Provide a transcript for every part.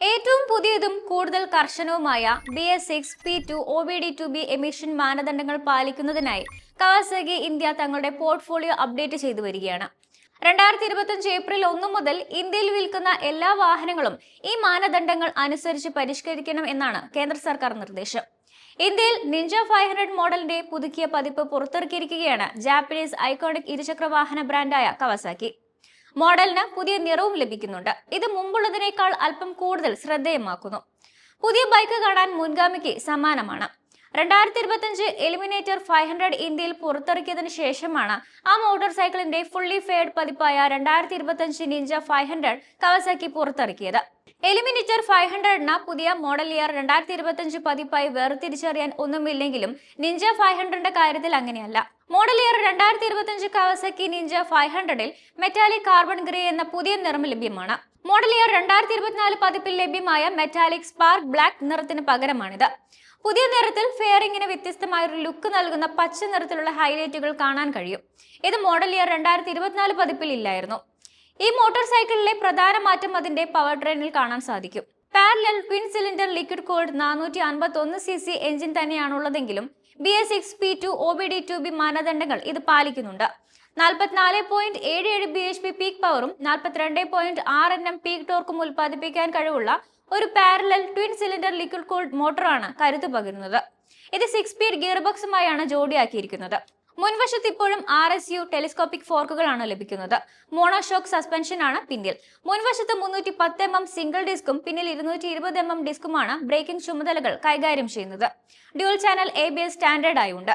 ഏറ്റവും പുതിയതും കൂടുതൽ കർശനവുമായ B S six P two O B D two B emission മാനദണ്ഡങ്ങൾ പാലിക്കുന്നതിനായി കവാസകി ഇന്ത്യ തങ്ങളുടെ പോർട്ട്ഫോളിയോ അപ്ഡേറ്റ് ചെയ്തു വരികയാണ്. രണ്ടായിരത്തി ഇരുപത്തിയഞ്ച് ഏപ്രിൽ ഒന്ന് മുതൽ ഇന്ത്യയിൽ വിൽക്കുന്ന എല്ലാ വാഹനങ്ങളും ഈ മാനദണ്ഡങ്ങൾ അനുസരിച്ച് പരിഷ്കരിക്കണം എന്നാണ് കേന്ദ്ര സർക്കാർ നിർദ്ദേശം. ഇന്ത്യയിൽ നിഞ്ച ഫൈവ് ഹൺഡ്രഡ് മോഡലിന്റെ പുതുക്കിയ പതിപ്പ് പുറത്തിറക്കിയിരിക്കുകയാണ് ജാപ്പനീസ് ഐക്കോണിക് ഇരുചക്ര വാഹന ബ്രാൻഡായ കവാസാക്കി മോഡലിന് പുതിയ നിറവും ലഭിക്കുന്നുണ്ട്. ഇത് മുമ്പുള്ളതിനേക്കാൾ അല്പം കൂടുതൽ ശ്രദ്ധേയമാക്കുന്നു. പുതിയ ബൈക്ക് കാണാൻ മുൻഗാമിക്ക് സമാനമാണ് രണ്ടായിരത്തി ഇരുപത്തിയഞ്ച് എലിമിനേറ്റർ ഫൈവ് ഹൺഡ്രഡ് ഇന്ത്യയിൽ പുറത്തിറക്കിയതിനു ശേഷമാണ് ആ മോട്ടോർ സൈക്കിളിന്റെ ഫുള്ളി ഫെയർഡ് പതിപ്പായ രണ്ടായിരത്തി ഇരുപത്തിയഞ്ച് നിഞ്ച ഫൈവ് ഹൺഡ്രഡ് കവസാക്കി പുറത്തിറക്കിയത്. എലിമിനേറ്റർ ഫൈവ് ഹൺഡ്രഡിന് പുതിയ മോഡൽ ഇയർ രണ്ടായിരത്തി ഇരുപത്തിയഞ്ച് പതിപ്പായി വേർതിരിച്ചറിയാൻ ഒന്നുമില്ലെങ്കിലും നിഞ്ച ഫൈവ് ഹൺഡ്രഡിന്റെ കാര്യത്തിൽ അങ്ങനെയല്ല. മോഡൽ ഇയർ രണ്ടായിരത്തി ഇരുപത്തിയഞ്ച് കവസക്കി നിഞ്ച ഫൈവ് ഹൺഡ്രഡിൽ മെറ്റാലിക് കാർബൺ ഗ്രേ എന്ന പുതിയ നിറം ലഭ്യമാണ്. മോഡൽ ഇയർ രണ്ടായിരത്തി ഇരുപത്തിനാല് പതിപ്പിൽ ലഭ്യമായ മെറ്റാലിക് സ്പാർക്ക് ബ്ലാക്ക് നിറത്തിന് പകരമാണിത്. പുതിയ നിറത്തിൽ ഫെയറിങ്ങിന് വ്യത്യസ്തമായ ഒരു ലുക്ക് നൽകുന്ന പച്ച നിറത്തിലുള്ള ഹൈലൈറ്റുകൾ കാണാൻ കഴിയും. ഇത് മോഡൽ ഇയർ രണ്ടായിരത്തി ഇരുപത്തിനാല് പതിപ്പിൽ ഇല്ലായിരുന്നു. ഈ മോട്ടോർ സൈക്കിളിലെ പ്രധാന മാറ്റം അതിന്റെ പവർ ട്രെയിനിൽ കാണാൻ സാധിക്കും. Parallel twin cylinder liquid cooled നാനൂറ്റി അൻപത്തി ഒന്ന് C C engine തന്നെയാണുള്ളതെങ്കിലും B S six P two O B D two B മാനദണ്ഡങ്ങൾ ഇത് പാലിക്കുന്നുണ്ട്. നാൽപ്പത്തിനാല് പോയിന്റ് ഏഴ് ഏഴ് ബി എച്ച് പി പീക്ക് പവറും നാൽപ്പത്തിരണ്ട് പോയിന്റ് ആറ് എൻ എം പീക്ക് ടോർക്കും ഉൽപ്പാദിപ്പിക്കാൻ കഴിവുള്ള ഒരു parallel twin cylinder liquid cooled മോട്ടോറാണ് കരുത്ത് പകരുന്നത് ഇത് സിക്സ് സ്പീഡ് ഗിയർ ബോക്സുമായാണ് ജോഡിയാക്കിയിരിക്കുന്നത്. മുൻവശത്ത് ഇപ്പോഴും ആർ എസ് യു ടെലിസ്കോപ്പിക് ഫോർക്കുകളാണ് ലഭിക്കുന്നത്. മോണോഷോക്ക് സസ്പെൻഷൻ ആണ് പിന്നിൽ. മുൻവശത്ത് മുന്നൂറ്റി പത്ത് എം എം സിംഗിൾ ഡിസ്കും പിന്നിൽ ഇരുന്നൂറ്റി ഇരുപത് എം എം ഡിസ്കുമാണ് ബ്രേക്കിംഗ് ചുമതലകൾ കൈകാര്യം ചെയ്യുന്നത്. Dual channel A B S standard ആയുണ്ട്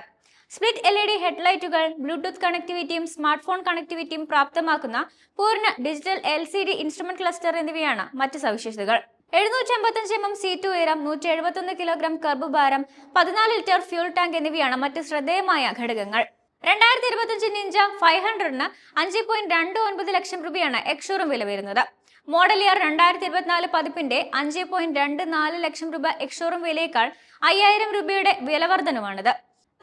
split L E D ഹെഡ്ലൈറ്റുകൾ ബ്ലൂടൂത്ത് കണക്ടിവിറ്റിയും സ്മാർട്ട് ഫോൺ കണക്ടിവിറ്റിയും പ്രാപ്തമാക്കുന്ന പൂർണ digital L C D instrument cluster എന്നിവയാണ് മറ്റ് സവിശേഷതകൾ. എഴുന്നൂറ്റി അമ്പത്തഞ്ച് എം എം സീറ്റ് ഉയരം നൂറ്റി എഴുപത്തൊന്ന് കിലോഗ്രാം കർബ് ഭാരം പതിനാല് ലിറ്റർ ഫ്യൂൾ ടാങ്ക് എന്നിവയാണ് മറ്റ് ശ്രദ്ധേയമായ ഘടകങ്ങൾ. രണ്ടായിരത്തി ഇരുപത്തിയഞ്ച് നിഞ്ച ഫൈവ് ഹൺഡ്രഡിന് അഞ്ച് പോയിന്റ് രണ്ട് ഒൻപത് ലക്ഷം രൂപയാണ് എക്ഷോറും വില വരുന്നത്. മോഡൽ ഇയർ രണ്ടായിരത്തി ഇരുപത്തിനാല് പതിപ്പിന്റെ അഞ്ച് പോയിന്റ് രണ്ട് നാല് ലക്ഷം രൂപ എക്ഷോറും വിലയേക്കാൾ അയ്യായിരം രൂപയുടെ വിലവർധനമാണിത്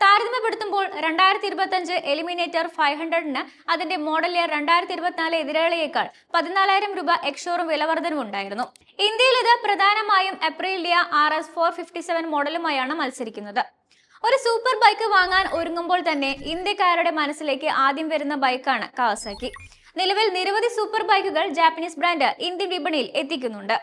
താരതമ്യപ്പെടുത്തുമ്പോൾ രണ്ടായിരത്തി ഇരുപത്തിയഞ്ച് എലിമിനേറ്റർ ഫൈവ് ഹൺഡ്രഡിന് അതിന്റെ മോഡൽ ഇയർ രണ്ടായിരത്തി ഇരുപത്തിനാല് എതിരാളിയേക്കാൾ പതിനാലായിരം രൂപ എക്സ്ഷോറും വിലവർധനവുണ്ടായിരുന്നു ഇന്ത്യയിൽ ഇത് പ്രധാനമായും Aprilia R S four fifty seven മോഡലുമായാണ് മത്സരിക്കുന്നത്. ഒരു സൂപ്പർ ബൈക്ക് വാങ്ങാൻ ഒരുങ്ങുമ്പോൾ തന്നെ ഇന്ത്യക്കാരുടെ മനസ്സിലേക്ക് ആദ്യം വരുന്ന ബൈക്കാണ് കാവസാക്കി. നിലവിൽ നിരവധി സൂപ്പർ ബൈക്കുകൾ ജാപ്പനീസ് ബ്രാൻഡ് ഇന്ത്യൻ വിപണിയിൽ എത്തിക്കുന്നുണ്ട്.